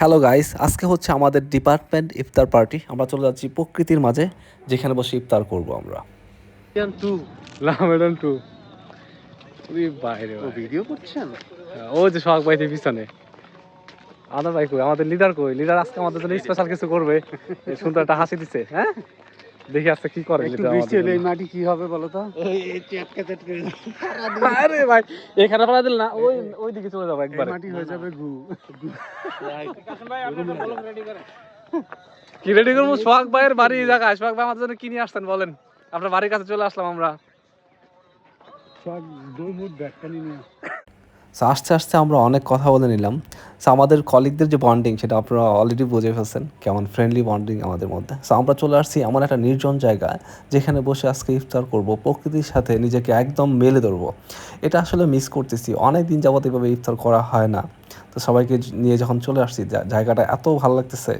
Hello guys আজকে হচ্ছে আমাদের ডিপার্টমেন্ট ইফতার পার্টি আমরা চলে যাচ্ছি প্রকৃতির মাঝে যেখানে বসে ইফতার করব আমরা। টু লা মেডান টু ওই বাইরে ও ভিডিও করছেন? ও যে সোহাগ বাইতে পিছনে। আমাদের ভাই কই? আমাদের লিডার কই? লিডার আজকে আমাদের জন্য স্পেশাল কিছু করবে। এই সুন্দর একটা হাসি দিছে হ্যাঁ? দেখি আজকে কি করে একটু বৃষ্টি হলে এই মাটি কি হবে বলো তো? আরে ভাই এখানে পালা দিল না ওই ওই দিকে চলে যাব একবার। মাটি হয়ে যাবে গু। কি রেডি করব? সোহাগ ভাইয়ের বাড়ি জায়গায়। সোহাগ ভাই আমাদের জন্য কি নিয়ে আসতেন বলেন? আপনার বাড়ির কাছে চলে আসলাম আমরা। সব দুই মুঠ ব্যাগখানি নিয়ে সো আস্তে আস্তে আমরা অনেক কথা বলে নিলাম। সো আমাদের কলিগদের যে বন্ডিং সেটা আপনারা অলরেডি বুঝে ফেলছেন, কেমন ফ্রেন্ডলি বন্ডিং আমাদের মধ্যে। সো আমরা চলে আসছি এমন একটা নির্জন জায়গায়, যেখানে বসে আজকে ইফতার করব, প্রকৃতির সাথে নিজেকে একদম মেলে ধরবো। এটা আসলে মিস করতেছি, অনেক দিন যাবত এভাবে ইফতার করা হয় না। তো সবাইকে নিয়ে যখন চলে আসছি জায়গাটা এত ভালো লাগতেছে,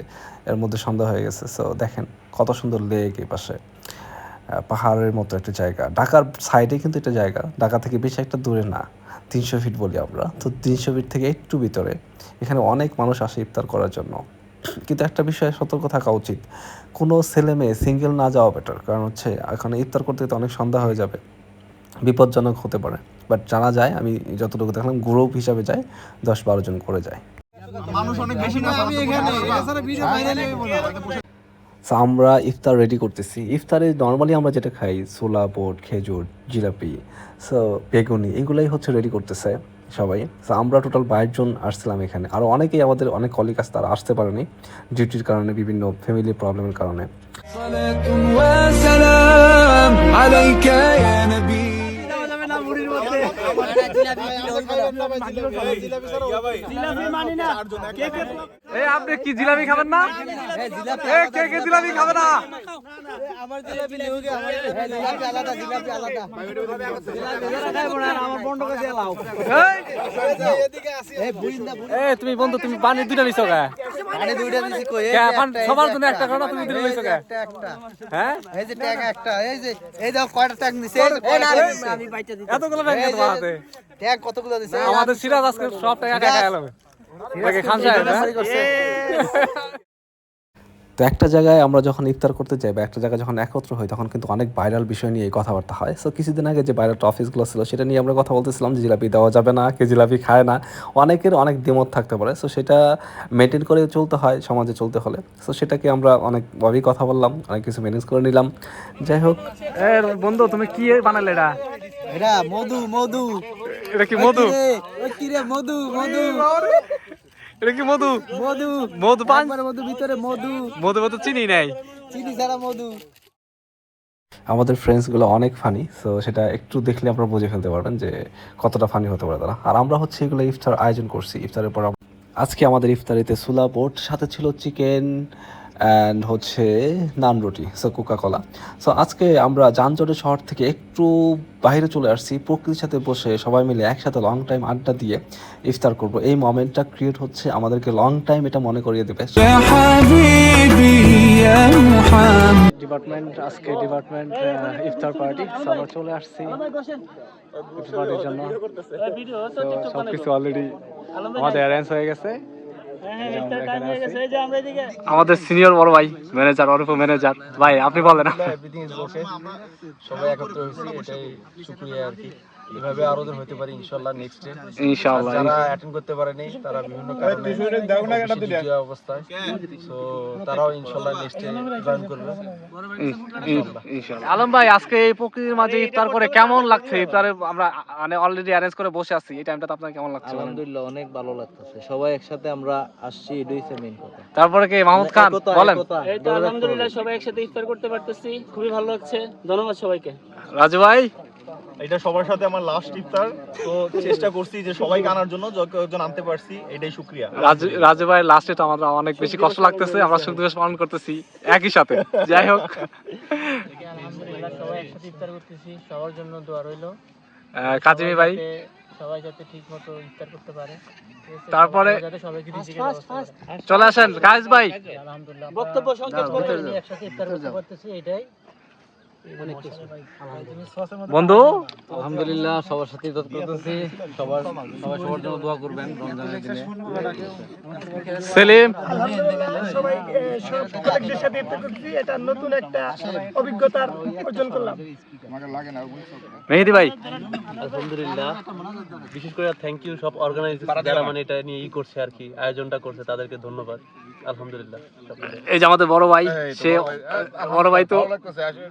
এর মধ্যে সন্ধ্যা হয়ে গেছে। সো দেখেন কত সুন্দর লেক এই পাশে। পাহাড়ের মতো একটা জায়গা। ঢাকার সাইডে কিন্তু একটা জায়গা, ঢাকা থেকে বেশি একটা দূরে না। তিনশো ফিট বলি আমরা। তো তিনশো ফিট থেকে একটু ভিতরে। এখানে অনেক মানুষ আসে ইফতার করার জন্য। কিন্তু একটা বিষয়ে সতর্ক থাকা উচিত। কোনো ছেলে মেয়ে সিঙ্গেল না যাওয়া বেটার কারণ হচ্ছে এখানে ইফতার করতে তো অনেক সন্ধ্যা হয়ে যাবে। বিপজ্জনক হতে পারে। বাট জানা যায় আমি যতটুকু দেখলাম গ্রুপ হিসাবে যায় দশ বারো জন করে যায়। So, আমরা ইফতার রেডি করতেছি। ইফতারে নর্মালি আমরা যেটা খাই ছোলা বোট খেজুর জিলাপি সো বেগুনি এগুলাই হচ্ছে রেডি করতেছে সবাই। সো আমরা টোটাল বাইশ জন আসছিলাম এখানে। আর অনেকেই আমাদের অনেক কলিগ আছে তারা আসতে পারেনি ডিউটির কারণে বিভিন্ন ফ্যামিলি প্রবলেমের কারণে। আপনি কি জিলাপি খাবেন না? কে কে জিলাপি খাবে না? এ কে কে জিলাপি খাবে না এই এই তুমি বন্ধু তুমি পানি দুইটা নিছো কে পানি দুইটা দিছি কই সবার জন্য একটা করো তুমি কে? একটা, একটা। হ্যাঁ এই যে ট্যাগ একটা এই যে এই দেখো কয়টা ট্যাগ নিছে কয়টা ট্যাগ নিছে। এতগুলো যে- তোমার হাতে ট্যাগ কতগুলো দিছে আমাদের সিরাজ আজকে সব টাকা একা গেল তাকে খান সাহেব হ্যাঁ? তো একটা জায়গায় আমরা যখন ইফতার করতে যাই বা একটা জায়গায় যখন একত্র হই তখন কিন্তু অনেক ভাইরাল বিষয় নিয়ে এই কথাবার্তা হয়। সো কিছুদিন আগে যে ভাইরাল টপিকসগুলো ছিল সেটা নিয়ে আমরা কথা বলতেছিলাম যে জিলাপি দেওয়া যাবে না কে জিলাপি খায় না। অনেকের অনেক দ্বিমত থাকতে পারে। সো সেটা মেনটেন করে চলতে হয় সমাজে চলতে হলে। সো সেটাকে আমরা অনেকভাবেই কথা বললাম অনেক কিছু ম্যানেজ করে নিলাম। যাই হোক। বন্ধু তুমি কি বানালে এটা? এটা মধু মধু। এটা কি মধু? মধু মধু। এটা কি মধু? মধু। মধু পান? মধু ভিতরে মধু। মধু মধু চিনি নাই। চিনি ছাড়া মধু। আমাদের ফ্রেন্ডসগুলো অনেক ফানি সো সেটা একটু দেখলে আপনারা বুঝে ফেলতে পারবেন যে কতটা ফানি হতে পারে তারা। আর আমরা হচ্ছে এগুলো ইফতার আয়োজন করছি। ইফতারের পর আজকে আমাদের ইফতারিতে সুলা বোট সাথে ছিল চিকেন অ্যান্ড হচ্ছে নান রুটি সো কোকা কলা সো আজকে আমরা যানজটের শহর থেকে একটু বাইরে চলে আসছি প্রকৃতির সাথে বসে সবাই মিলে একসাথে লং টাইম আড্ডা দিয়ে ইফতার করব। এই মোমেন্টটা ক্রিয়েট হচ্ছে আমাদেরকে লং টাইম এটা মনে করিয়ে দেবে। ডিপার্টমেন্ট আজকে ডিপার্টমেন্ট ইফতার পার্টি চলে আসছি ইফতার পার্টির জন্য। সবকিছু অলরেডি আমাদের অ্যারেঞ্জ হয়ে গেছে। আমাদের সিনিয়র বড় ভাই ম্যানেজার অরূপ ম্যানেজার ভাই আপনি বলেন। এভরিথিং ইজ ওকে সবাই একত্র হয়েছি এটাই শুক্রিয়া আর কি। এভাবে আরও দিন হতে পারি ইনশাল্লাহ নেক্সট ডে ইনশাআল্লাহ যারা অ্যাটেন্ড করতে পারেনি তারা বিভিন্ন কারণে অবস্থায়। সো তারাও ইনশাল্লাহ নেক্সট ডে জয়েন করবে। আলম ভাই আজকে এই প্রকৃতির মাঝে ইফতার করে কেমন লাগছে? ইফতারে আমরা মানে অলরেডি অ্যারেঞ্জ করে বসে আছি এই টাইমটা আপনার কেমন লাগছে? আলহামদুলিল্লাহ অনেক ভালো লাগতেছে। সবাই একসাথে আমরা আসছি এটাই হচ্ছে মেইন কথা। তারপরে কি মাহমুদ খান বলেন। এই তো আলহামদুলিল্লাহ সবাই একসাথে ইফতার করতে পারতেছি খুবই ভালো লাগছে। ধন্যবাদ সবাইকে। রাজু ভাই? এটা সবার সাথে আমার লাস্ট ইফতার। তো চেষ্টা করছি যে সবাইকে আনার জন্য যতজন আনতে পারছি এটাই শুক্রিয়া। রাজু ভাই লাস্টে তো আমাদের অনেক বেশি কষ্ট লাগতেছে আমরা শুধু পালন করতেছি একই সাথে। যাই হোক। আলহামদুলিল্লাহ সবাই একসাথে ইফতার করতেছি সবার জন্য দোয়া রইল। কাজিমি ভাই? সবাই যাতে ঠিক মতো ইফতার করতে পারে। তারপরে সবাই। চলে আসেন গাইজ ভাই। আলহামদুলিল্লাহ বক্তব্য সংক্ষেপ করে একসাথে ইফতার করতে পারতেছি এটাই। বন্ধু? আলহামদুলিল্লাহ সবার সাথে ঈদ করতেছি। সবার সবাই সবার জন্য দোয়া করবেন রমজানের দিনে। সেলিম? সবাই কলেজের সাথে ইফতার করছি এটা নতুন একটা অভিজ্ঞতার অর্জন করলাম। মেহেদি ভাই। আলহামদুলিল্লাহ। বিশেষ করে থ্যাংক ইউ সব অর্গানাইজ যারা মানে এটা নিয়ে ই করছে আর কি আয়োজনটা করছে তাদেরকে ধন্যবাদ। আলহামদুলিল্লাহ এই যে আমাদের বড় ভাই সে বড় ভাই। তো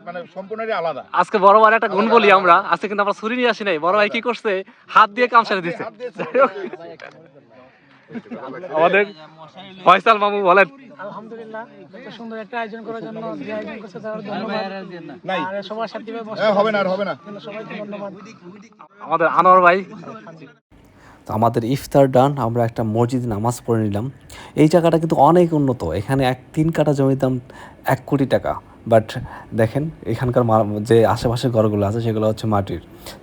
মানে সম্পূর্ণই আলাদা। আজকে বড় ভাইয়ের একটা গুণ বলি আমরা আজকে কিন্তু আমরা ছুরি নিয়ে আসি নাই। বড় ভাই কি করছে? হাত দিয়ে কাম সারে দিচ্ছে আমাদের ফয়সাল মামু বলেন। আলহামদুলিল্লাহ এত সুন্দর একটা আয়োজন করার জন্য যে আয়োজন করছে তার ধন্যবাদ। আর সবার সাথে হবে না আর হবে না। সবাইকে ধন্যবাদ। আমাদের আনোয়ার ভাই। আমাদের ইফতার ডান, আমরা একটা মসজিদ নামাজ পড়ে নিলাম। এই জায়গাটা কিন্তু অনেক উন্নত। এখানে এক তিন কাটা জমির দাম এক কোটি টাকা। বাট দেখেন, এখানকার যে আশেপাশের ঘরগুলো আছে, সেগুলো হচ্ছে মাটির।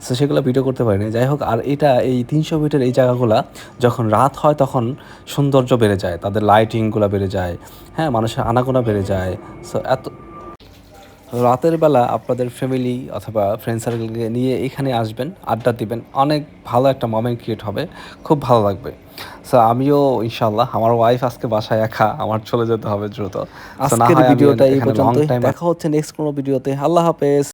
তো সেগুলো ভিডিও করতে পারিনি। যাই হোক, আর এটা, এই তিনশো মিটার এই জায়গাগুলো, যখন রাত হয় তখন সৌন্দর্য বেড়ে যায়। তাদের লাইটিংগুলো বেড়ে যায়। হ্যাঁ মানুষের আনাগোনা বেড়ে যায়। সো এত রাতের বেলা আপনাদের ফ্যামিলি অথবা ফ্রেন্ড সার্কেলকে নিয়ে এখানে আসবেন আড্ডা দিবেন অনেক ভালো একটা মোমেন্ট ক্রিয়েট হবে খুব ভালো লাগবে। সো আমিও ইনশাল্লাহ আমার ওয়াইফ আজকে বাসায় একা আমার চলে যেতে হবে দ্রুত। আজকের ভিডিওটা এই পর্যন্ত দেখা হচ্ছে নেক্সট কোনো ভিডিওতে আল্লাহ হাফেজ।